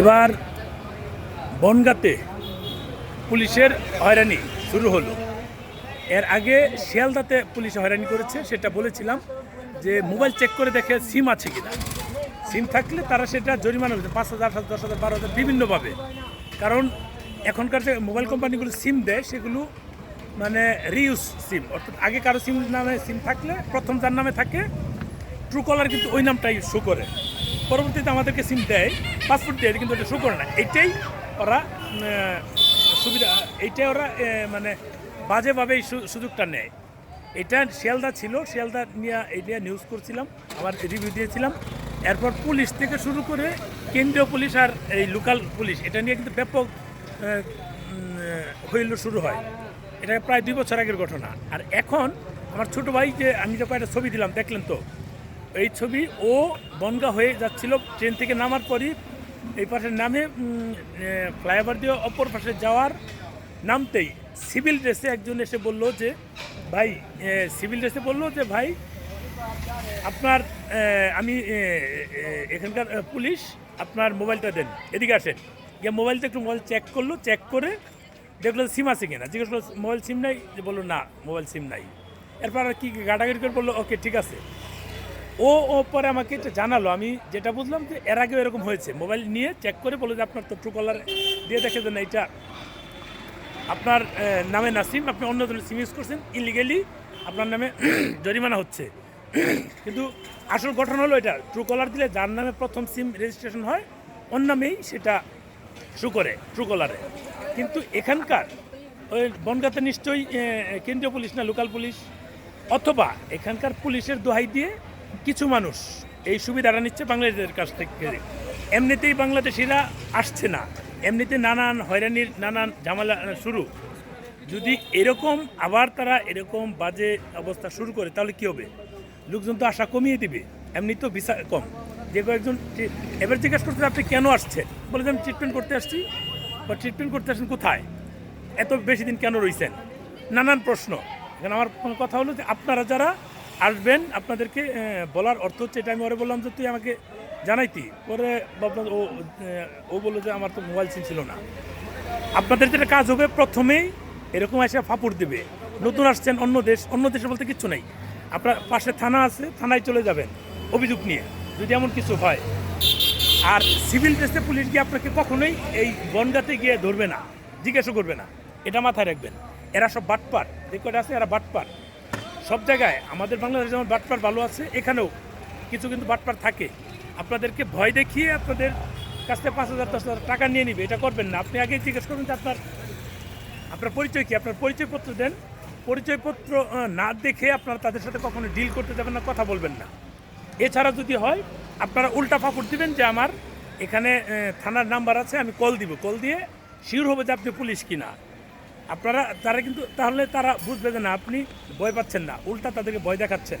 এবার বনগাতে পুলিশের হয়রানি শুরু হলো। এর আগে শিয়ালদাতে পুলিশ হয়রানি করেছে, সেটা বলেছিলাম যে মোবাইল চেক করে দেখে সিম আছে কিনা। সিম থাকলে তারা সেটা জরিমানা হচ্ছে পাঁচ হাজার, সাত দশ হাজার, বারো হাজার বিভিন্নভাবে। কারণ এখনকার যে মোবাইল কোম্পানিগুলো সিম দেয়, সেগুলো মানে রিউজ সিম, অর্থাৎ আগে কারও সিম নামে, সিম থাকলে প্রথম যার নামে থাকে, ট্রু কলার কিন্তু ওই নামটাই শো করে। পরবর্তীতে আমাদেরকে সিম দেয় পাসপোর্ট দেয়, কিন্তু ওটা শো করে না। এটাই ওরা সুবিধা এইটাই ওরা মানে বাজেভাবে এই সুযোগটা নেয়। এটা শিয়ালদা ছিল, শিয়ালদা নিয়ে নিয়ে নিউজ করছিলাম, আবার রিভিউ দিয়েছিলাম। এরপর পুলিশ থেকে শুরু করে কেন্দ্রীয় পুলিশ আর এই লোকাল পুলিশ, এটা নিয়ে কিন্তু ব্যাপক হইল শুরু হয়। এটা প্রায় দুই বছর আগের ঘটনা। আর এখন আমার ছোট ভাই যে, আমি যখন একটা ছবি দিলাম, দেখলেন তো? এই ছবি ও বনগা হয়ে যাচ্ছিল ট্রেন থেকে নামার পরই। এই পাশে নামে ফ্লাইওভার দিয়ে অপর পাশে যাওয়ার নামতেই সিভিল ড্রেসে একজন এসে বলল যে, ভাই সিভিল ড্রেসে বলল যে, ভাই, আপনার আমি এখানকার পুলিশ, আপনার মোবাইলটা দেন, এদিকে আসেন। গিয়ে মোবাইলটা একটু মোবাইল চেক করল চেক করে দেখল সিম আছে কিনা। জিজ্ঞেস করল, মোবাইল সিম নাই? যে বলল, না, মোবাইল সিম নাই। এরপর আর কি গাড়াগাড়ি করে বলল, ওকে, ঠিক আছে। ও ও পরে আমাকে এটা জানালো। আমি যেটা বুঝলাম যে এর আগেও এরকম হয়েছে। মোবাইল নিয়ে চেক করে বলে যে আপনার তো ট্রু কলার দিয়ে দেখে যে না এটা আপনার নামে না সিম আপনি অন্য ধরনের সিম ইউজ করছেন। ইলিগেলি আপনার নামে জরিমানা হচ্ছে। কিন্তু আসল গঠন হলো এটা। ট্রু কলার দিলে যার নামে প্রথম সিম রেজিস্ট্রেশন হয়, ওর নামেই সেটা শু করে ট্রু কলারে কিন্তু এখানকার ওই বনগাতে নিশ্চয়ই কেন্দ্রীয় পুলিশ না লোকাল পুলিশ? অথবা এখানকার পুলিশের দোহাই দিয়ে কিছু মানুষ এই সুবিধাটা নিচ্ছে বাংলাদেশের কাছ থেকে। এমনিতেই বাংলাদেশিরা আসছে না। এমনিতে নানান হয়রানির, নানান ঝামেলা শুরু। যদি এরকম আবার তারা এরকম বাজে অবস্থা শুরু করে, তাহলে কি হবে? লোকজন তো আশা কমিয়ে দিবে। এমনি তো ভিসা কম। যে কয়েকজন এবার জিজ্ঞেস করতে আপনি কেন আসছেন? বলে যে আমি ট্রিটমেন্ট করতে আসছি। বা ট্রিটমেন্ট করতে আসছেন কোথায়? এত বেশি দিন কেন রয়েছেন নানান প্রশ্ন। এখানে আমার কোনো কথা হলো যে আপনারা যারা আসবেন। আপনাদেরকে বলার অর্থ হচ্ছে এটা আমি ওরে বললাম যে, তুই আমাকে জানাইতি। পরে ও ও বলল যে, আমার তো মোবাইল সিম ছিল না। আপনাদের যেটা কাজ হবে, প্রথমেই এরকম এসে ফাপুর দেবে। নতুন আসছেন অন্য দেশ, অন্য দেশে বলতে কিচ্ছু নেই। আপনার পাশে থানা আছে, থানায় চলে যাবেন অভিযোগ নিয়ে, যদি এমন কিছু হয়। আর সিভিল ড্রেসে পুলিশ গিয়ে আপনাকে কখনোই এই বনগাতে গিয়ে ধরবে না, জিজ্ঞাসা করবে না। এটা মাথায় রাখবেন। এরা সব বাটপার। যে কটা আছে, এরা বাটপার। সব জায়গায় আমাদের বাংলাদেশে যেমন বাটপার ভালো আছে, এখানেও কিছু কিন্তু বাটপার থাকে। আপনাদেরকে ভয় দেখিয়ে আপনাদের কাছ থেকে পাঁচ হাজার, দশ হাজার টাকা নিয়ে নিবে, এটা করবেন না। আপনি আগে জিজ্ঞেস করবেন যে আপনার আপনার পরিচয় কি? আপনার পরিচয়পত্র দেন। পরিচয়পত্র না দেখে আপনারা তাদের সাথে কখনো ডিল করতে যাবেন না, কথা বলবেন না। এছাড়া যদি হয়, আপনারা উল্টা ফাপড় দিবেন যে আমার এখানে থানার নাম্বার আছে, আমি কল দিব। কল দিয়ে শিওর হবে যে আপনি পুলিশ কিনা। আপনারা, তারা কিন্তু, তাহলে তারা বুঝবে যে না, আপনি ভয় পাচ্ছেন না, উল্টা তাদেরকে ভয় দেখাচ্ছেন।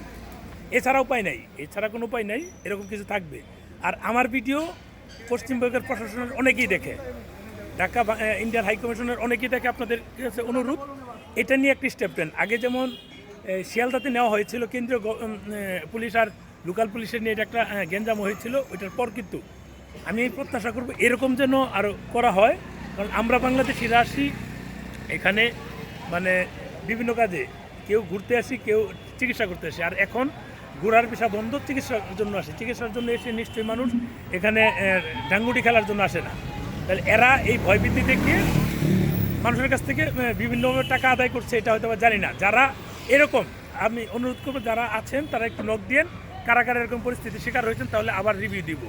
এছাড়া উপায় নাই, এছাড়া কোনো উপায় নাই, এরকম কিছু থাকবে। আর আমার ভিডিও পশ্চিমবঙ্গের প্রশাসনের অনেকেই দেখে। ঢাকা ইন্ডিয়ান হাই কমিশনের অনেকেই দেখে আপনাদের কাছে অনুরোধ এটা নিয়ে একটি স্টেপ নেন আগে যেমন শিয়ালদাতে নেওয়া হয়েছিল, কেন্দ্রীয় পুলিশ আর লোকাল পুলিশের নিয়ে এটা একটা গেঞ্জাম হয়েছিল, ওইটার পর কিন্তু আমি প্রত্যাশা করব এরকম যেন আরও করা হয়। কারণ আমরা বাংলাদেশিরা আসি এখানে মানে বিভিন্ন কাজে কেউ ঘুরতে আসি, কেউ চিকিৎসা করতে আসি। আর এখন ঘোরার পেশা বন্ধ, চিকিৎসার জন্য আসে। চিকিৎসার জন্য এসে নিশ্চয়ই মানুষ এখানে ডাঙ্গুটি খেলার জন্য আসে না। তাহলে এরা এই ভয়ভীতি দেখিয়ে মানুষের কাছ থেকে বিভিন্নভাবে টাকা আদায় করছে, এটা হয়তো জানি না। যারা এরকম, আমি অনুরোধ করব, যারা আছেন, তারা একটু নখ দিয়েন। কারা কারা এরকম পরিস্থিতির শিকার হয়েছেন, তাহলে আবার রিভিউ দিব।